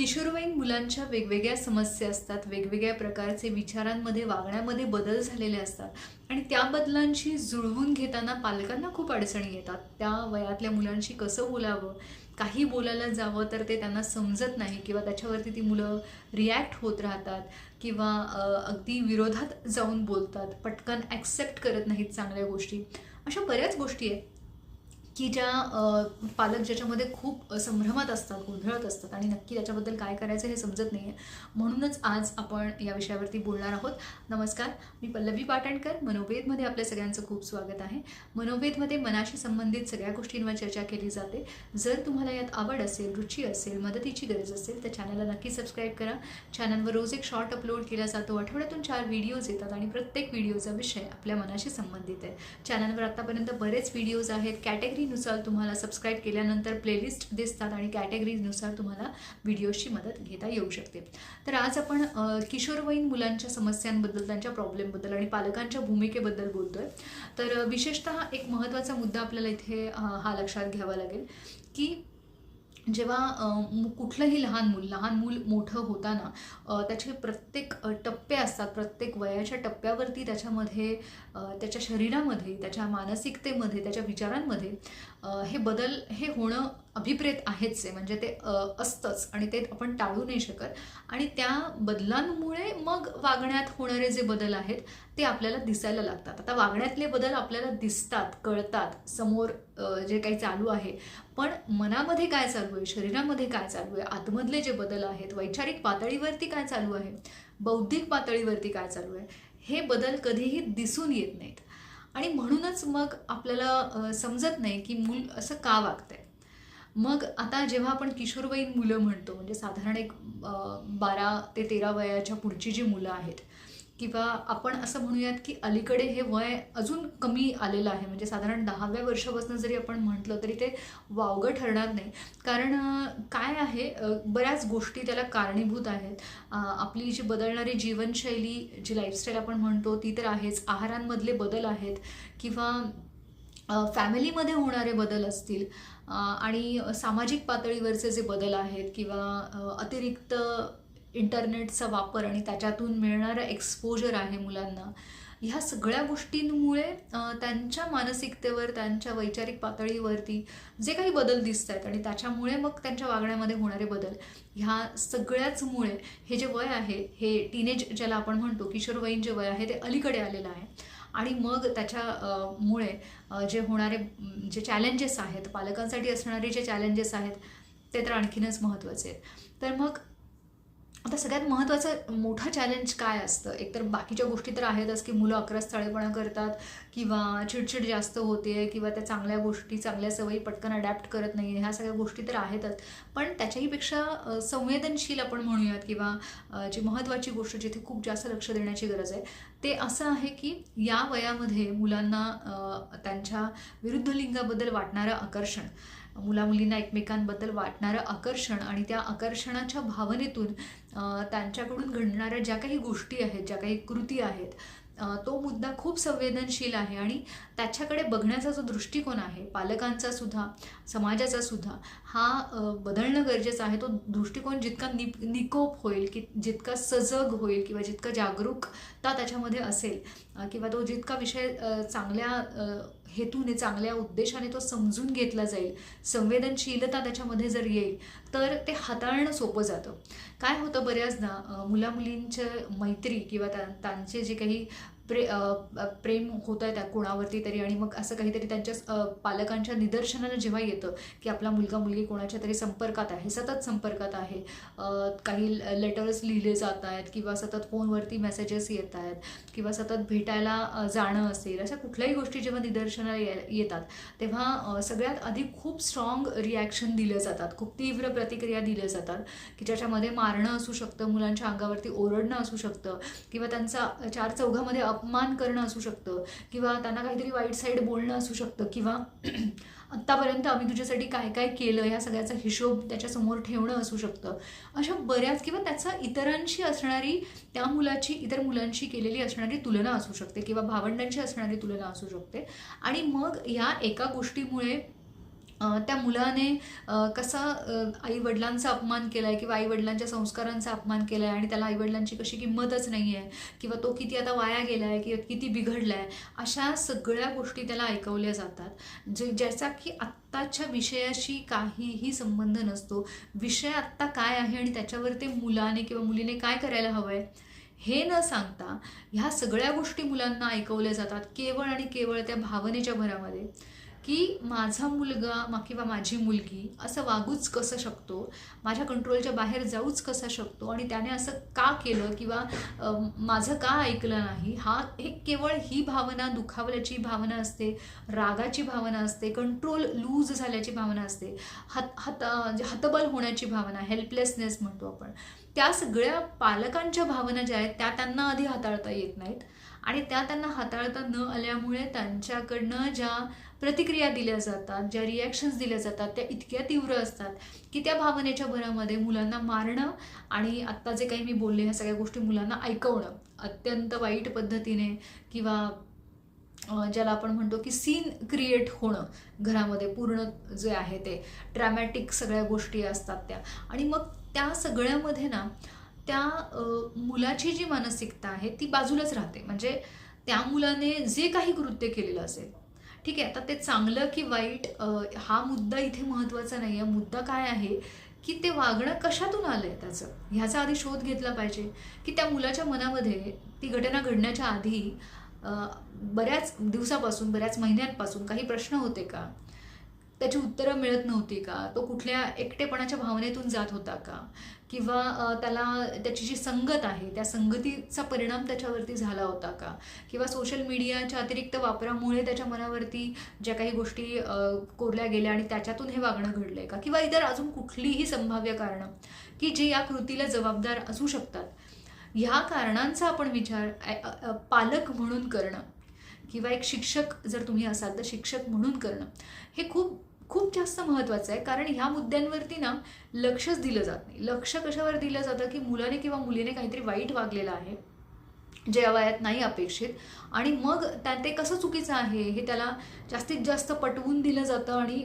किशोरवयीन मुलांच्या वेगवेगळ्या समस्या असतात वेगवेगळ्या प्रकारचे विचारांमध्ये वागण्यामध्ये बदल झालेले असतात. आणि त्या बदलांशी जुळवून घेताना पालकांना खूप अडचणी येतात. त्या वयातल्या मुलांशी कसं बोलावं काही बोलायला जावं तर ते त्यांना समजत नाही किंवा त्याच्यावरती ती मुलं रिॲक्ट होत राहतात किंवा अगदी विरोधात जाऊन बोलतात. पटकन ॲक्सेप्ट करत नाहीत चांगल्या गोष्टी. अशा बऱ्याच गोष्टी आहेत. की ज्या पालक ज्याच्यामध्ये खूप संभ्रमात असतात गोंधळत असतात आणि नक्की त्याच्याबद्दल काय करायचं हे समजत नाही आहे म्हणूनच आज आपण या विषयावरती बोलणार आहोत. नमस्कार मी पल्लवी पाटणकर मनोवेदमध्ये आपल्या सगळ्यांचं खूप स्वागत आहे. मनोवेदमध्ये मनाशी संबंधित सगळ्या गोष्टींवर चर्चा केली जाते. जर तुम्हाला यात आवड असेल रुची असेल मदतीची गरज असेल तर चॅनलला नक्की सबस्क्राईब करा. चॅनलवर रोज एक शॉर्ट अपलोड केला जातो. आठवड्यातून चार व्हिडिओज येतात आणि प्रत्येक व्हिडिओचा विषय आपल्या मनाशी संबंधित आहे. चॅनलवर आत्तापर्यंत बरेच व्हिडिओज आहेत. कॅटेगरी कॅटेगरीनुसार तुम्हाला सबस्क्राईब केल्यानंतर प्लेलिस्ट दिसतात आणि कॅटेगरीनुसार तुम्हाला व्हिडिओची मदत घेता येऊ शकते. तर आज आपण किशोरवयीन मुलांच्या समस्यांबद्दल त्यांच्या प्रॉब्लेमबद्दल आणि पालकांच्या भूमिकेबद्दल बोलतोय. तर विशेषतः एक महत्त्वाचा मुद्दा आपल्याला इथे हा लक्षात घ्यावा लागेल की जेव्हा कुठलंही लहान मूल लहान मूल मोठं होताना त्याचे प्रत्येक टप्पे असतात प्रत्येक वयाच्या टप्प्यावरती त्याच्यामध्ये त्याच्या शरीरामध्ये त्याच्या मानसिकतेमध्ये त्याच्या विचारांमध्ये हे बदल हे होणं अभिप्रेत आहेच आहे म्हणजे ते असतंच आणि ते आपण टाळू नाही शकत. आणि त्या बदलांमुळे मग वागण्यात होणारे जे बदल आहेत ते आपल्याला दिसायला लागतात. आता वागण्यातले बदल आपल्याला दिसतात कळतात समोर जे काही चालू आहे. पण मनामध्ये काय चालू आहे? शरीरामध्ये काय चालू आहे? आतमधले जे बदल आहेत वैचारिक पातळीवरती काय चालू आहे? बौद्धिक पातळीवरती काय चालू आहे? हे बदल कधीही दिसून येत नाहीत. आणि म्हणूनच मग आपल्याला समजत नाही की मूल असं का वागतंय. मग आता जेव्हा आपण किशोरवयीन मुलं म्हणतो म्हणजे साधारण एक बारा ते तेरा वयाच्या पुढची जी मुलं आहेत किंवा आपण असं म्हणूयात की अलीकडे हे वय अजून कमी आलेलं आहे म्हणजे साधारण दहाव्या वर्षापासून जरी आपण म्हटलं तरी ते वावगं ठरणार नाही. कारण काय आहे बऱ्याच गोष्टी त्याला कारणीभूत आहेत. आपली जी बदलणारी जीवनशैली जी लाईफस्टाईल आपण म्हणतो ती तर आहेच. आहारांमधले बदल आहेत. किंवा फॅमिलीमध्ये होणारे बदल असतील आणि सामाजिक पातळीवरचे जे बदल आहेत किंवा अतिरिक्त इंटरनेटचा वापर आणि त्याच्यातून मिळणारं एक्सपोजर आहे मुलांना ह्या सगळ्या गोष्टींमुळे त्यांच्या मानसिकतेवर त्यांच्या वैचारिक पातळीवरती जे काही बदल दिसत आहेत आणि त्याच्यामुळे मग त्यांच्या वागण्यामध्ये होणारे बदल ह्या सगळ्याचमुळे हे जे वय आहे हे टीनेज ज्याला आपण म्हणतो किशोरवयीन जे वय आहे ते अलीकडे आलेलं आहे. आणि मग त्याच्या मुळे जे होणारे जे चॅलेंजेस आहेत पालकांसाठी असणारे जे चॅलेंजेस आहेत ते तर आणखीनच महत्त्वाचे आहेत. तर मग आता सगळ्यात महत्त्वाचं मोठं चॅलेंज काय असतं? एकतर बाकीच्या गोष्टी तर आहेतच की मुलं अक्रस्थळेपणा करतात किंवा चिडचिड जास्त होते किंवा त्या चांगल्या गोष्टी चांगल्या सवयी पटकन अडॅप्ट करत नाही ह्या सगळ्या गोष्टी तर आहेतच. पण त्याच्याहीपेक्षा संवेदनशील आपण म्हणूयात किंवा जी महत्त्वाची गोष्ट जिथे खूप जास्त लक्ष देण्याची गरज आहे ते असं आहे की या वयामध्ये मुलांना त्यांच्या विरुद्ध लिंगाबद्दल वाटणारं आकर्षण मुलामुलींना एकमेकांबद्दल वाटणारं आकर्षण आणि त्या आकर्षणाच्या भावनेतून त्यांच्याकडून घडणाऱ्या ज्या काही गोष्टी आहेत ज्या काही कृती आहेत तो मुद्दा खूप संवेदनशील आहे आणि त्याच्याकडे बघण्याचा जो दृष्टिकोन आहे पालकांचा सुद्धा समाजाचा सुद्धा हा बदलणं गरजेचं आहे. तो दृष्टिकोन जितका नि निकोप होईल की जितका सजग होईल किंवा जितका जागरूकता त्याच्यामध्ये असेल किंवा तो जितका विषय चांगल्या हेतूने चांगल्या उद्देशाने तो समजून घेतला जाईल संवेदनशीलता त्याच्यामध्ये जर येईल तर ते हाताळणं सोपं जातं. काय होतं बऱ्याचदा अ, मुलामुलींच्या मैत्री किंवा त्यांचे जे काही प्रे प्रेम होत आहे त्या कोणावरती तरी आणि मग असं काहीतरी त्यांच्या पालकांच्या निदर्शनानं जेव्हा येतं की आपला मुलगा मुलगी कोणाच्या तरी संपर्कात आहे सतत संपर्कात आहे काही लेटर्स लिहिले जात आहेत किंवा सतत फोनवरती मेसेजेस येत आहेत किंवा सतत भेटायला जाणं असेल अशा कुठल्याही गोष्टी जेव्हा निदर्शनाला ये- येतात तेव्हा सगळ्यात आधी खूप स्ट्रॉंग रिॲक्शन दिलं जातात खूप तीव्र प्रतिक्रिया दिल्या जातात की ज्याच्यामध्ये मारणं असू शकतं मुलांच्या अंगावरती ओरडणं असू शकतं किंवा त्यांचा चार चौघामध्ये अपमान करणं असू शकतं किंवा त्यांना काहीतरी वाईट साईड बोलणं असू शकतं किंवा आत्तापर्यंत आम्ही तुझ्यासाठी काय काय केलं ह्या सगळ्याचा हिशोब त्याच्यासमोर ठेवणं असू शकतं. अशा बऱ्याच किंवा त्याचा इतरांशी असणारी त्या मुलाची इतर मुलांशी केलेली असणारी तुलना असू शकते किंवा भावंडांची असणारी तुलना असू शकते. आणि मग ह्या एका गोष्टीमुळे त्या मुलाने कसा आई वडिलांचा अपमान केला आहे किंवा आई वडिलांच्या संस्कारांचा अपमान केला आहे आणि त्याला आई वडिलांची कशी किंमतच नाही आहे किंवा तो किती आता वाया गेला आहे किंवा किती बिघडला आहे अशा सगळ्या गोष्टी त्याला ऐकवल्या जातात जे ज्याचा की आत्ताच्या विषयाशी काहीही संबंध नसतो. विषय आत्ता काय आहे आणि त्याच्यावर ते मुलाने किंवा मुलीने काय करायला हवं आहे हे न सांगता ह्या सगळ्या गोष्टी मुलांना ऐकवल्या जातात केवळ आणि केवळ त्या भावनेच्या भरामध्ये. की माझा मुलगा किंवा माझी मुलगी असं वागूच कसं शकतो? माझ्या कंट्रोलच्या बाहेर जाऊच कसा शकतो? आणि त्याने असं का केलं? किंवा माझं का ऐकलं नाही? हा हे केवळ ही भावना दुखावल्याची भावना असते रागाची भावना असते कंट्रोल लूज झाल्याची भावना असते हत हत म्हणजे हतबल होण्याची भावना हेल्पलेसनेस म्हणतो आपण. त्या सगळ्या पालकांच्या भावना ज्या आहेत त्या त्यांना आधी हाताळता येत नाहीत. आणि त्या त्यांना हाताळता न आल्यामुळे त्यांच्याकडनं ज्या प्रतिक्रिया दिल्या जातात ज्या रिॲक्शन्स दिल्या जातात त्या इतक्या तीव्र असतात की त्या भावनेच्या भरामध्ये मुलांना मारणं आणि आत्ता जे काही मी बोलले ह्या सगळ्या गोष्टी मुलांना ऐकवणं अत्यंत वाईट पद्धतीने किंवा ज्याला आपण म्हणतो की सीन क्रिएट होणं घरामध्ये पूर्ण जे आहे ते ड्रॅमॅटिक सगळ्या गोष्टी असतात त्या. आणि मग त्या सगळ्यामध्ये ना त्या मुलाची जी मानसिकता आहे ती बाजूलाच राहते. म्हणजे त्या मुलाने जे काही कृत्य केलेलं असेल ठीक आहे आता ते चांगलं की वाईट हा मुद्दा इथे महत्त्वाचा नाही आहे. मुद्दा काय आहे की ते वागणं कशातून आलं आहे त्याचं? ह्याचा आधी शोध घेतला पाहिजे की त्या मुलाच्या मनामध्ये ती घटना घडण्याच्या आधी बऱ्याच दिवसापासून बऱ्याच महिन्यांपासून काही प्रश्न होते का? त्याची उत्तरं मिळत नव्हती का? तो कुठल्या एकटेपणाच्या भावनेतून जात होता का? किंवा त्याला त्याची जी संगत आहे त्या संगतीचा परिणाम त्याच्यावरती झाला होता का? किंवा सोशल मीडियाच्या अतिरिक्त वापरामुळे त्याच्या मनावरती ज्या काही गोष्टी कोरल्या गेल्या आणि त्याच्यातून हे वागणं घडलंय का? किंवा इतर अजून कुठलीही संभाव्य कारणं की जे या कृतीला जबाबदार असू शकतात? ह्या कारणांचा आपण विचार पालक म्हणून करणं किंवा एक शिक्षक जर तुम्ही असाल तर शिक्षक म्हणून करणं हे खूप खूप जास्त महत्त्वाचं आहे कारण ह्या मुद्द्यांवरती ना लक्षच दिलं जात नाही. लक्ष कशावर दिलं जातं की मुलाने किंवा मुलीने काहीतरी वाईट वागलेलं आहे जे या वयात नाही अपेक्षित आणि मग त्या ते कसं चुकीचं आहे हे त्याला जास्तीत जास्त पटवून दिलं जातं आणि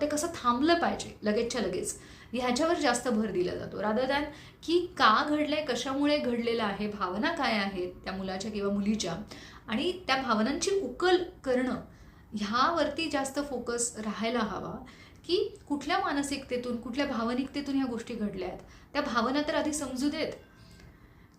ते कसं थांबलं पाहिजे लगेचच्या लगेच. ह्याच्यावर जास्त भर दिला जातो. रादर दॅन की का घडलंय कशामुळे घडलेलं आहे भावना काय आहेत त्या मुलाच्या किंवा मुलीच्या आणि त्या भावनांची उकल करणं ह्यावरती जास्त फोकस राहायला हवा की कुठल्या मानसिकतेतून कुठल्या भावनिकतेतून ह्या गोष्टी घडल्या आहेत त्या भावना तर आधी समजू देत.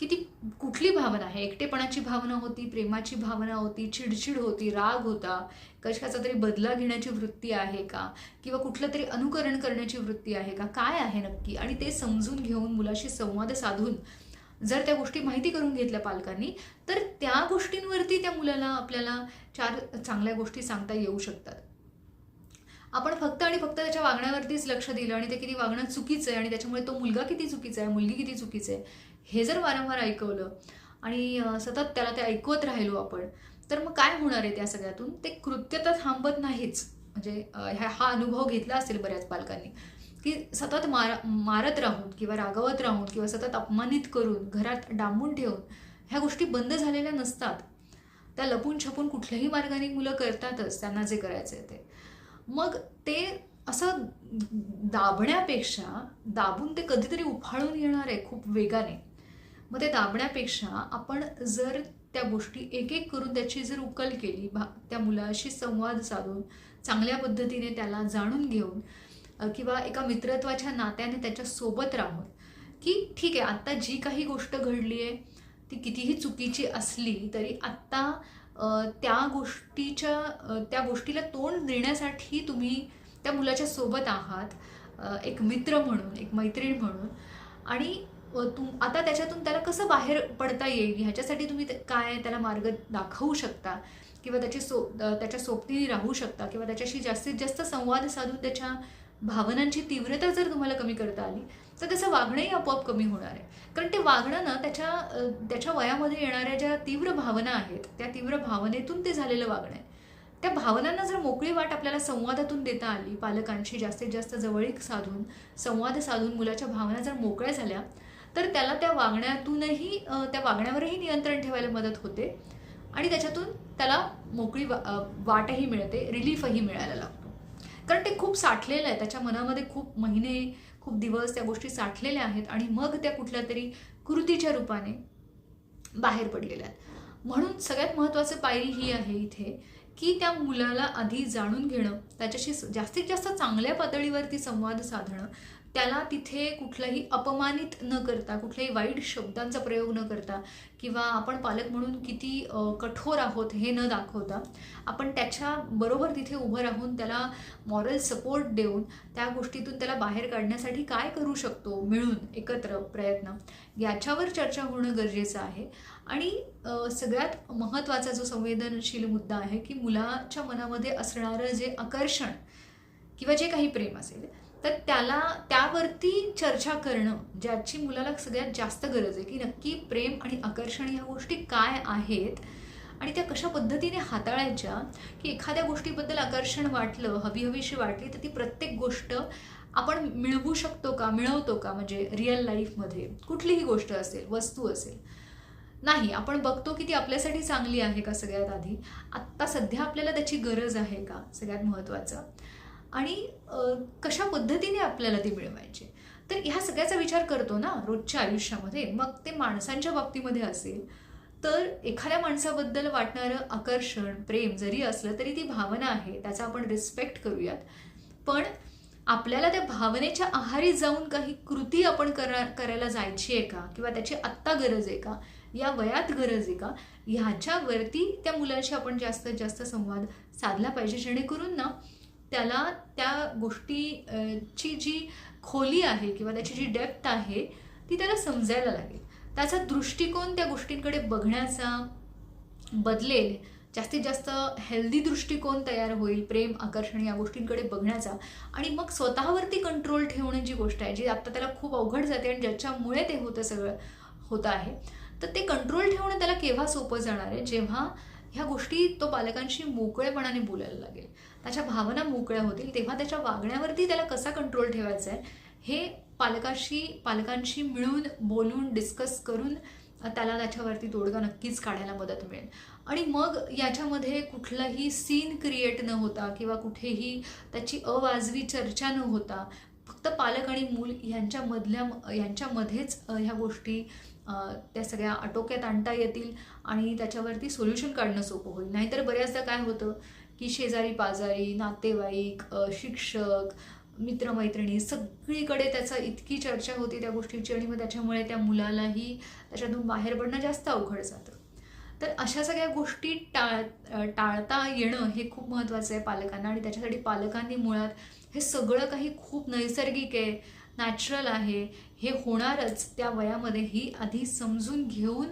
की ती कुठली भावना आहे? एकटेपणाची भावना होती प्रेमाची भावना होती चिडचिड होती राग होता. कशाचा तरी बदला घेण्याची वृत्ती आहे का? किंवा कुठलं तरी अनुकरण करण्याची वृत्ती आहे का? काय आहे नक्की? आणि ते समजून घेऊन मुलाशी संवाद साधून जर त्या गोष्टी माहिती करून घेतल्या पालकांनी तर त्या गोष्टींवरती त्या मुलाला आपल्याला चार चांगल्या गोष्टी सांगता येऊ शकतात. आपण फक्त आणि फक्त त्याच्या वागण्यावरतीच लक्ष दिलं आणि ते किती वागणं चुकीचं आहे आणि त्याच्यामुळे तो मुलगा किती चुकीचा आहे मुलगी किती चुकीचं आहे हे जर वारंवार ऐकवलं आणि सतत त्याला ते ऐकवत राहिलो आपण तर मग काय होणार आहे त्या सगळ्यातून? ते कृत्य तर थांबत नाहीच. म्हणजे ह्या हा अनुभव घेतला असेल बऱ्याच पालकांनी. की सतत मार मारत राहून किंवा रागवत राहून किंवा सतत अपमानित करून घरात डांबून ठेवून ह्या गोष्टी बंद झालेल्या नसतात. त्या लपून छपून कुठल्याही मार्गाने मुलं करतातच त्यांना जे करायचं आहे ते. मग ते असं दाबण्यापेक्षा दाबून ते कधीतरी उफाळून येणार आहे खूप वेगाने. मग ते दाबण्यापेक्षा आपण जर त्या गोष्टी एक एक करून त्याची जर उकल केली भा त्या मुलाशी संवाद साधून चांगल्या पद्धतीने त्याला जाणून घेऊन किंवा एका मित्रत्वाच्या नात्याने त्याच्यासोबत राहून की ठीक आहे आत्ता जी काही गोष्ट घडली आहे ती कितीही चुकीची असली तरी आत्ता त्या गोष्टीच्या त्या गोष्टीला तोंड देण्यासाठी तुम्ही त्या मुलाच्या सोबत आहात एक मित्र म्हणून एक मैत्रीण म्हणून. आणि तुम आता त्याच्यातून त्याला कसं बाहेर पडता येईल? ह्याच्यासाठी तुम्ही ते- काय त्याला मार्ग दाखवू शकता? किंवा त्याची सो त्याच्या सोबतीने राहू शकता? किंवा त्याच्याशी जास्तीत जास्त संवाद साधून त्याच्या भावनांची तीव्रता जर तुम्हाला कमी करता आली तर त्याचं वागणंही आपोआप कमी होणार आहे. कारण ते वागणं ना त्याच्या त्याच्या वयामध्ये येणाऱ्या ज्या तीव्र भावना आहेत त्या तीव्र भावनेतून ते झालेलं वागणं आहे. त्या भावनांना जर मोकळी वाट आपल्याला संवादातून देता आली पालकांशी जास्तीत जास्त जवळीक साधून संवाद साधून मुलाच्या भावना जर मोकळ्या झाल्या तर त्याला त्या वागण्यातूनही त्या वागण्यावरही नियंत्रण ठेवायला मदत होते आणि त्याच्यातून त्याला मोकळी वा वाटही मिळते रिलीफही मिळायला लागतो. कारण ते खूप साठलेलं आहे. त्याच्या मनामध्ये खूप महिने खूप दिवस त्या गोष्टी साठलेल्या आहेत आणि मग त्या कुठल्या तरी कृतीच्या रूपाने बाहेर पडलेल्या आहेत. म्हणून सगळ्यात महत्त्वाचं पायरी ही आहे इथे की त्या मुलाला आधी जाणून घेणं त्याच्याशी जास्तीत जास्त चांगल्या पातळीवरती संवाद साधणं त्याला तिथे कुठलाही अपमानित न करता कुठल्याही वाईट शब्दांचा प्रयोग न करता किंवा आपण पालक म्हणून किती कठोर आहोत हे न दाखवता आपण त्याच्या बरोबर तिथे उभं राहून त्याला मॉरल सपोर्ट देऊन त्या गोष्टीतून त्याला बाहेर काढण्यासाठी काय करू शकतो मिळून एकत्र प्रयत्न याच्यावर चर्चा होणं गरजेचं आहे. आणि सगळ्यात महत्त्वाचा जो संवेदनशील मुद्दा आहे की मुलाच्या मनामध्ये असणारं जे आकर्षण किंवा जे काही प्रेम असेल तर त्याला त्यावरती चर्चा करणं ज्याची मुलाला सगळ्यात जास्त गरज आहे की नक्की प्रेम आणि आकर्षण ह्या गोष्टी काय आहेत आणि त्या कशा पद्धतीने हाताळायच्या की एखाद्या गोष्टीबद्दल आकर्षण वाटलं हवी हवीशी वाटली तर ती प्रत्येक गोष्ट आपण मिळवू शकतो का मिळवतो का? म्हणजे रिअल लाईफमध्ये कुठलीही गोष्ट असेल वस्तू असेल. नाही आपण बघतो की ती आपल्यासाठी चांगली आहे का सगळ्यात आधी? आत्ता सध्या आपल्याला त्याची गरज आहे का सगळ्यात महत्त्वाचं? आणि कशा पद्धतीने आपल्याला ती मिळवायची? तर ह्या सगळ्याचा विचार करतो ना रोजच्या आयुष्यामध्ये. मग ते माणसांच्या बाबतीमध्ये असेल तर एखाद्या माणसाबद्दल वाटणारं आकर्षण प्रेम जरी असलं तरी ती भावना आहे त्याचा आपण रिस्पेक्ट करूयात. पण आपल्याला त्या भावनेच्या आहारी जाऊन काही कृती आपण करा करायला जायची आहे का? किंवा त्याची आत्ता गरज आहे का? या वयात गरज आहे का? ह्याच्यावरती त्या मुलाशी आपण जास्तीत जास्त संवाद साधला पाहिजे जेणेकरून ना त्याला त्या गोष्टी ची जी खोली आहे किंवा त्याची जी डेप्थ आहे ती त्याला समजायला लागेल. त्याचा दृष्टिकोन त्या गोष्टींकडे बघण्याचा बदलेल जास्तीत जास्त हेल्दी दृष्टिकोन तयार होईल प्रेम आकर्षण या गोष्टींकडे बघण्याचा. आणि मग स्वतःवरती कंट्रोल ठेवणं जी गोष्ट आहे जी आता त्याला खूप अवघड जाते आणि ज्याच्यामुळे ते होतं सगळं होतं आहे तर ते कंट्रोल ठेवणं त्याला केव्हा सोपं जाणार आहे? जेव्हा ह्या गोष्टी तो पालकांशी मोकळेपणाने बोलायला लागेल. त्याच्या भावना मोकळ्या होतील. तेव्हा त्याच्या वागण्यावरती त्याला कसा कंट्रोल ठेवायचा आहे हे पालकाशी पालकांशी मिळून बोलून डिस्कस करून त्याला त्याच्यावरती तोडगा नक्कीच काढायला मदत मिळेल. आणि मग याच्यामध्ये कुठलाही सीन क्रिएट न होता किंवा कुठेही त्याची अवाजवी चर्चा न होता फक्त पालक आणि मूल यांच्यामधल्या यांच्यामध्येच ह्या गोष्टी त्या सगळ्या आटोक्यात आणता येतील आणि त्याच्यावरती सोल्युशन काढणं सोपं होईल. नाहीतर बऱ्याचदा काय होतं की शेजारी पाजारी नातेवाईक शिक्षक मित्रमैत्रिणी सगळीकडे त्याचा इतकी चर्चा होती त्या गोष्टीची आणि मग त्याच्यामुळे त्या मुलालाही त्याच्यातून बाहेर पडणं जास्त अवघड जातं. तर अशा सगळ्या गोष्टी टाळ टाळता येणं हे खूप महत्त्वाचं आहे पालकांना आणि त्याच्यासाठी पालकांनी मुळात हे सगळं काही खूप नैसर्गिक आहे. नॅचरल आहे हे होणारच त्या वयामध्ये ही आधी समजून घेऊन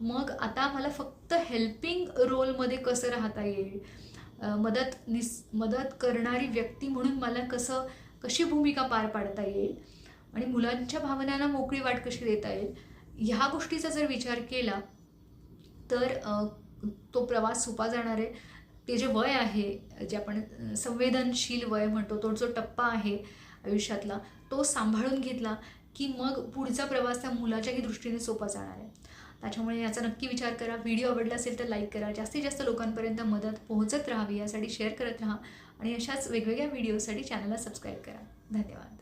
मग आता मला फक्त हेल्पिंग रोलमध्ये कसं राहता येईल? मदत निस मदत करणारी व्यक्ती म्हणून मला कसं कशी भूमिका पार पाडता येईल? आणि मुलांच्या भावनांना मोकळी वाट कशी देता येईल? ह्या गोष्टीचा जर विचार केला तर तो प्रवास सोपा जाणार आहे. ते जे वय आहे जे आपण संवेदनशील वय म्हणतो तो जो टप्पा आहे आयुष्यातला तो सांभाळून घेतला की मग पुढचा प्रवास त्या मुलाच्याही दृष्टीने सोपा जाणार आहे. त्याच्यामुळे याचा नक्की विचार करा. व्हिडिओ आवडला असेल तर लाईक करा. जास्तीत जास्त लोकांपर्यंत मदत पोहोचत राहावी यासाठी शेअर करत राहा आणि अशाच वेगवेगळ्या व्हिडिओसाठी चॅनलला सबस्क्राईब करा. धन्यवाद.